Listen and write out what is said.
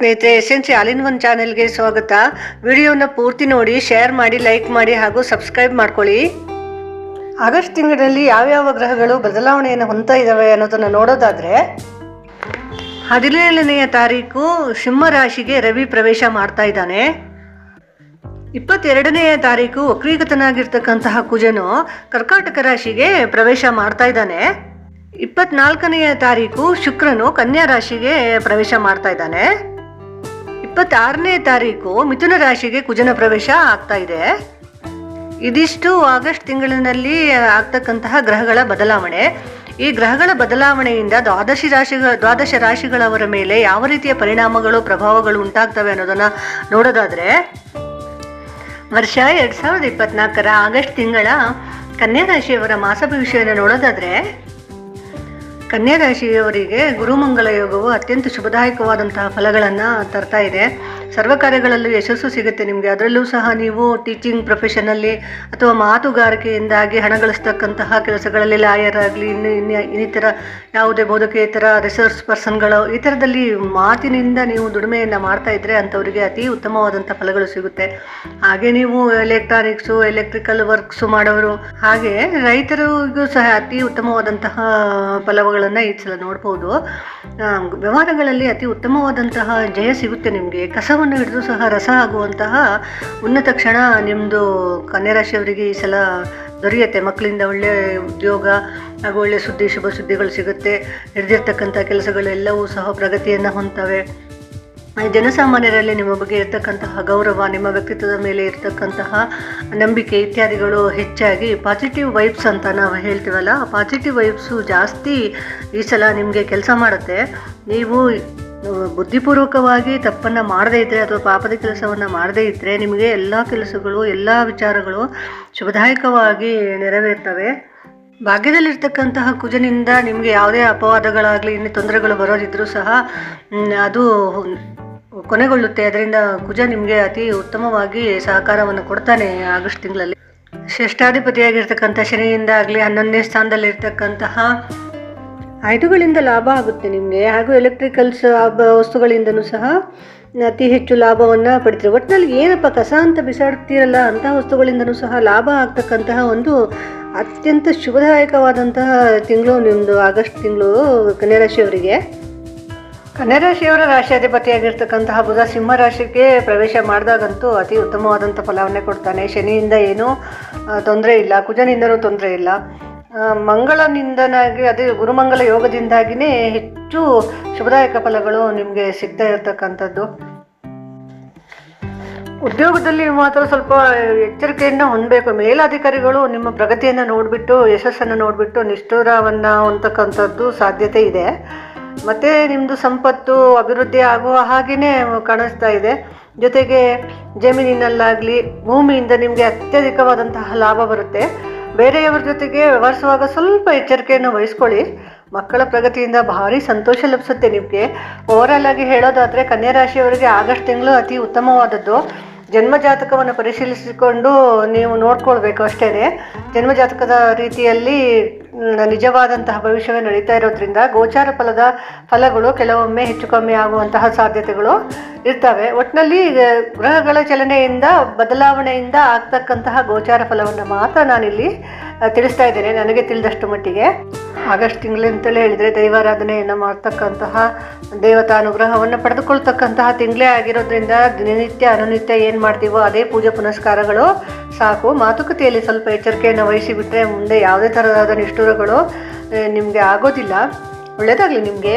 ಸ್ನೇಹಿತರೆ, S N C all in one ಚಾನೆಲ್ಗೆ ಸ್ವಾಗತ. ವಿಡಿಯೋನ ಪೂರ್ತಿ ನೋಡಿ, ಶೇರ್ ಮಾಡಿ, ಲೈಕ್ ಮಾಡಿ ಹಾಗೂ ಸಬ್ಸ್ಕ್ರೈಬ್ ಮಾಡ್ಕೊಳ್ಳಿ. ಆಗಸ್ಟ್ ತಿಂಗಳಲ್ಲಿ ಯಾವ್ಯಾವ ಗ್ರಹಗಳು ಬದಲಾವಣೆಯನ್ನು ಹೊಂದ್ತಾ ಇದ್ದಾವೆ ಅನ್ನೋದನ್ನು ನೋಡೋದಾದರೆ, ಹದಿನೇಳನೆಯ ತಾರೀಕು ಸಿಂಹ ರಾಶಿಗೆ ರವಿ ಪ್ರವೇಶ ಮಾಡ್ತಾ ಇದ್ದಾನೆ. ಇಪ್ಪತ್ತೆರಡನೆಯ ತಾರೀಕು ವಕ್ರೀಗತನಾಗಿರ್ತಕ್ಕಂತಹ ಕುಜನು ಕರ್ಕಾಟಕ ರಾಶಿಗೆ ಪ್ರವೇಶ ಮಾಡ್ತಾ ಇದ್ದಾನೆ. ಇಪ್ಪತ್ನಾಲ್ಕನೆಯ ತಾರೀಕು ಶುಕ್ರನು ಕನ್ಯಾ ರಾಶಿಗೆ ಪ್ರವೇಶ ಮಾಡ್ತಾ ಇದ್ದಾನೆ. ಇಪ್ಪತ್ತಾರನೇ ತಾರೀಕು ಮಿಥುನ ರಾಶಿಗೆ ಕುಜನ ಪ್ರವೇಶ ಆಗ್ತಾ ಇದೆ. ಇದಿಷ್ಟು ಆಗಸ್ಟ್ ತಿಂಗಳಿನಲ್ಲಿ ಆಗ್ತಕ್ಕಂತಹ ಗ್ರಹಗಳ ಬದಲಾವಣೆ. ಈ ಗ್ರಹಗಳ ಬದಲಾವಣೆಯಿಂದ ದ್ವಾದಶಿ ರಾಶಿಗಳ ದ್ವಾದಶ ರಾಶಿಗಳವರ ಮೇಲೆ ಯಾವ ರೀತಿಯ ಪರಿಣಾಮಗಳು, ಪ್ರಭಾವಗಳು ಉಂಟಾಗ್ತವೆ ಅನ್ನೋದನ್ನ ನೋಡೋದಾದ್ರೆ, ವರ್ಷ ಎರಡ್ ಸಾವಿರದ ಇಪ್ಪತ್ನಾಲ್ಕರ ಆಗಸ್ಟ್ ತಿಂಗಳ ಕನ್ಯಾ ರಾಶಿಯವರ ಮಾಸ ಭವಿಷ್ಯವನ್ನು ನೋಡೋದಾದ್ರೆ ಕನ್ಯಾ ರಾಶಿಯವರಿಗೆ ಗುರುಮಂಗಲ ಯೋಗವು ಅತ್ಯಂತ ಶುಭದಾಯಕವಾದಂತಹ ಫಲಗಳನ್ನು ತರ್ತಾ ಇದೆ. ಸರ್ವ ಕಾರ್ಯಗಳಲ್ಲೂ ಯಶಸ್ಸು ಸಿಗುತ್ತೆ ನಿಮಗೆ. ಅದರಲ್ಲೂ ಸಹ ನೀವು ಟೀಚಿಂಗ್ ಪ್ರೊಫೆಷನಲ್ಲಿ ಅಥವಾ ಮಾತುಗಾರಿಕೆಯಿಂದಾಗಿ ಹಣ ಗಳಿಸ್ತಕ್ಕಂತಹ ಕೆಲಸಗಳಲ್ಲಿ ಲಾಯರ್ ಆಗಲಿ, ಇನ್ನು ಇನ್ನು ಇನ್ನಿತರ ಯಾವುದೇ ಬೋಧಕೇತರ ರಿಸರ್ಚ್ ಪರ್ಸನ್ಗಳು ಈ ಥರದಲ್ಲಿ ಮಾತಿನಿಂದ ನೀವು ದುಡಿಮೆಯನ್ನು ಮಾಡ್ತಾ ಇದ್ದರೆ ಅಂಥವರಿಗೆ ಅತಿ ಉತ್ತಮವಾದಂಥ ಫಲಗಳು ಸಿಗುತ್ತೆ. ಹಾಗೆ ನೀವು ಎಲೆಕ್ಟ್ರಾನಿಕ್ಸು ಎಲೆಕ್ಟ್ರಿಕಲ್ ವರ್ಕ್ಸು ಮಾಡೋರು ಹಾಗೆ ರೈತರಿಗೂ ಸಹ ಅತಿ ಉತ್ತಮವಾದಂತಹ ಫಲಗಳನ್ನು ಈ ಸಲ ನೋಡ್ಬೋದು. ವ್ಯವಹಾರಗಳಲ್ಲಿ ಅತಿ ಉತ್ತಮವಾದಂತಹ ಜಯ ಸಿಗುತ್ತೆ ನಿಮಗೆ. ಕಸವನ್ನು ಹಿಡಿದು ಸಹ ರಸ ಆಗುವಂತಹ ಉನ್ನತ ಕ್ಷಣ ನಿಮ್ಮದು ರಾಶಿಯವರಿಗೆ ಈ ಸಲ ದೊರೆಯುತ್ತೆ. ಮಕ್ಕಳಿಂದ ಒಳ್ಳೆಯ ಉದ್ಯೋಗ ಹಾಗೂ ಒಳ್ಳೆಯ ಸುದ್ದಿ, ಶುಭ ಸುದ್ದಿಗಳು ಸಿಗುತ್ತೆ. ಹಿಡಿದಿರ್ತಕ್ಕಂಥ ಕೆಲಸಗಳೆಲ್ಲವೂ ಸಹ ಪ್ರಗತಿಯನ್ನು ಹೊಂದ್ತವೆ. ಜನಸಾಮಾನ್ಯರಲ್ಲಿ ನಿಮ್ಮ ಬಗ್ಗೆ ಇರತಕ್ಕಂತಹ ಗೌರವ, ನಿಮ್ಮ ವ್ಯಕ್ತಿತ್ವದ ಮೇಲೆ ಇರತಕ್ಕಂತಹ ನಂಬಿಕೆ ಇತ್ಯಾದಿಗಳು ಹೆಚ್ಚಾಗಿ ಪಾಸಿಟಿವ್ ವೈಬ್ಸ್ ಅಂತ ನಾವು ಹೇಳ್ತೀವಲ್ಲ ಪಾಸಿಟಿವ್ ವೈಬ್ಸು ಜಾಸ್ತಿ ಈ ಸಲ ನಿಮಗೆ ಕೆಲಸ ಮಾಡುತ್ತೆ. ನೀವು ಬುದ್ಧಿಪೂರ್ವಕವಾಗಿ ತಪ್ಪನ್ನು ಮಾಡದೇ ಇದ್ದರೆ ಅಥವಾ ಪಾಪದ ಕೆಲಸವನ್ನು ಮಾಡದೇ ಇದ್ದರೆ ನಿಮಗೆ ಎಲ್ಲ ಕೆಲಸಗಳು, ಎಲ್ಲ ವಿಚಾರಗಳು ಶುಭದಾಯಕವಾಗಿ ನೆರವೇರ್ತವೆ. ಭಾಗ್ಯದಲ್ಲಿರ್ತಕ್ಕಂತಹ ಕುಜನಿಂದ ನಿಮಗೆ ಯಾವುದೇ ಅಪವಾದಗಳಾಗಲಿ, ಇನ್ನು ತೊಂದರೆಗಳು ಬರೋದಿದ್ರೂ ಸಹ ಅದು ಕೊನೆಗೊಳ್ಳುತ್ತೆ. ಅದರಿಂದ ಕುಜ ನಿಮಗೆ ಅತಿ ಉತ್ತಮವಾಗಿ ಸಹಕಾರವನ್ನು ಕೊಡ್ತಾನೆ ಆಗಸ್ಟ್ ತಿಂಗಳಲ್ಲಿ. ಶ್ರೇಷ್ಠಾಧಿಪತಿಯಾಗಿರ್ತಕ್ಕಂಥ ಶನಿಯಿಂದ ಆಗಲಿ ಹನ್ನೊಂದನೇ ಸ್ಥಾನದಲ್ಲಿರ್ತಕ್ಕಂತಹ ಐದುಗಳಿಂದ ಲಾಭ ಆಗುತ್ತೆ ನಿಮಗೆ. ಹಾಗೂ ಎಲೆಕ್ಟ್ರಿಕಲ್ಸ್ ವಸ್ತುಗಳಿಂದನೂ ಸಹ ಅತಿ ಹೆಚ್ಚು ಲಾಭವನ್ನು ಪಡಿತೀರಿ. ಒಟ್ಟಿನಲ್ಲಿ ಏನಪ್ಪ ಕಸ ಅಂತ ಬಿಸಾಡ್ತೀರಲ್ಲ ಅಂತಹ ವಸ್ತುಗಳಿಂದನೂ ಸಹ ಲಾಭ ಆಗ್ತಕ್ಕಂತಹ ಒಂದು ಅತ್ಯಂತ ಶುಭದಾಯಕವಾದಂತಹ ತಿಂಗಳು ನಿಮ್ಮದು ಆಗಸ್ಟ್ ತಿಂಗಳು ಕನ್ಯಾ ರಾಶಿಯವರಿಗೆ. ಕನ್ಯಾ ರಾಶಿಯವರ ರಾಶಿಯಾಧಿಪತಿಯಾಗಿರ್ತಕ್ಕಂತಹ ಬುಧ ಸಿಂಹ ರಾಶಿಗೆ ಪ್ರವೇಶ ಮಾಡಿದಾಗಂತೂ ಅತಿ ಉತ್ತಮವಾದಂಥ ಫಲವನ್ನೇ ಕೊಡ್ತಾನೆ. ಶನಿಯಿಂದ ಏನೂ ತೊಂದರೆ ಇಲ್ಲ. ಕುಜನಿಂದನೂ ತೊಂದರೆ ಇಲ್ಲ. ಮಂಗಳನಿಂದನಾಗಿ, ಅದೇ ಗುರುಮಂಗಲ ಯೋಗದಿಂದಾಗಿಯೇ ಹೆಚ್ಚು ಶುಭದಾಯಕ ಫಲಗಳು ನಿಮಗೆ ಸಿಗ್ತಾ ಇರತಕ್ಕಂಥದ್ದು. ಉದ್ಯೋಗದಲ್ಲಿ ಮಾತ್ರ ಸ್ವಲ್ಪ ಎಚ್ಚರಿಕೆಯನ್ನು ಹೊಂದಬೇಕು. ಮೇಲಾಧಿಕಾರಿಗಳು ನಿಮ್ಮ ಪ್ರಗತಿಯನ್ನು ನೋಡಿಬಿಟ್ಟು, ಯಶಸ್ಸನ್ನು ನೋಡಿಬಿಟ್ಟು ನಿಷ್ಠುರವನ್ನು ಹೊಂದಕ್ಕಂಥದ್ದು ಸಾಧ್ಯತೆ ಇದೆ. ಮತ್ತು ನಿಮ್ಮದು ಸಂಪತ್ತು, ಅಭಿವೃದ್ಧಿ ಆಗುವ ಹಾಗೆಯೇ ಕಾಣಿಸ್ತಾ ಇದೆ. ಜೊತೆಗೆ ಜಮೀನಿನಲ್ಲಾಗಲಿ, ಭೂಮಿಯಿಂದ ನಿಮಗೆ ಅತ್ಯಧಿಕವಾದಂತಹ ಲಾಭ ಬರುತ್ತೆ. ಬೇರೆಯವರ ಜೊತೆಗೆ ವ್ಯವಹರಿಸುವಾಗ ಸ್ವಲ್ಪ ಎಚ್ಚರಿಕೆಯನ್ನು ವಹಿಸ್ಕೊಳ್ಳಿ. ಮಕ್ಕಳ ಪ್ರಗತಿಯಿಂದ ಭಾರಿ ಸಂತೋಷ ಲಭಿಸುತ್ತೆ ನಿಮಗೆ. ಓವರಾಲ್ ಆಗಿ ಹೇಳೋದಾದರೆ ಕನ್ಯಾ ರಾಶಿಯವರಿಗೆ ಆಗಸ್ಟ್ ತಿಂಗಳು ಅತಿ ಉತ್ತಮವಾದದ್ದು. ಜನ್ಮಜಾತಕವನ್ನು ಪರಿಶೀಲಿಸಿಕೊಂಡು ನೀವು ನೋಡ್ಕೊಳ್ಬೇಕು ಅಷ್ಟೇ ಜನ್ಮಜಾತಕದ ರೀತಿಯಲ್ಲಿ ನಿಜವಾದಂತಹ ಭವಿಷ್ಯವೇ ನಡೀತಾ ಇರೋದ್ರಿಂದ ಗೋಚಾರ ಫಲದ ಫಲಗಳು ಕೆಲವೊಮ್ಮೆ ಹೆಚ್ಚು ಕಮ್ಮಿ ಆಗುವಂತಹ ಸಾಧ್ಯತೆಗಳು ಇರ್ತವೆ. ಒಟ್ಟಿನಲ್ಲಿ ಗ್ರಹಗಳ ಚಲನೆಯಿಂದ, ಬದಲಾವಣೆಯಿಂದ ಆಗ್ತಕ್ಕಂತಹ ಗೋಚಾರ ಫಲವನ್ನು ಮಾತ್ರ ನಾನಿಲ್ಲಿ ತಿಳಿಸ್ತಾ ಇದ್ದೇನೆ. ನನಗೆ ತಿಳಿದಷ್ಟು ಮಟ್ಟಿಗೆ. ಆಗಸ್ಟ್ ತಿಂಗಳಂತಲೇ ಹೇಳಿದರೆ ದೈವಾರಾಧನೆಯನ್ನು ಮಾಡ್ತಕ್ಕಂತಹ ದೇವತಾನುಗ್ರಹವನ್ನು ಪಡೆದುಕೊಳ್ತಕ್ಕಂತಹ ತಿಂಗಳೇ ಆಗಿರೋದ್ರಿಂದ ದಿನನಿತ್ಯ, ಅನುನಿತ್ಯ ಏನು ಮಾಡ್ತೀವೋ ಅದೇ ಪೂಜೆ ಪುನಸ್ಕಾರಗಳು ಸಾಕು. ಮಾತುಕತೆಯಲ್ಲಿ ಸ್ವಲ್ಪ ಎಚ್ಚರಿಕೆಯನ್ನು ವಹಿಸಿಬಿಟ್ರೆ ಮುಂದೆ ಯಾವುದೇ ಥರದಾದ ನಿಷ್ಠುರಗಳು ನಿಮಗೆ ಆಗೋದಿಲ್ಲ. ಒಳ್ಳೆಯದಾಗಲಿ ನಿಮಗೆ.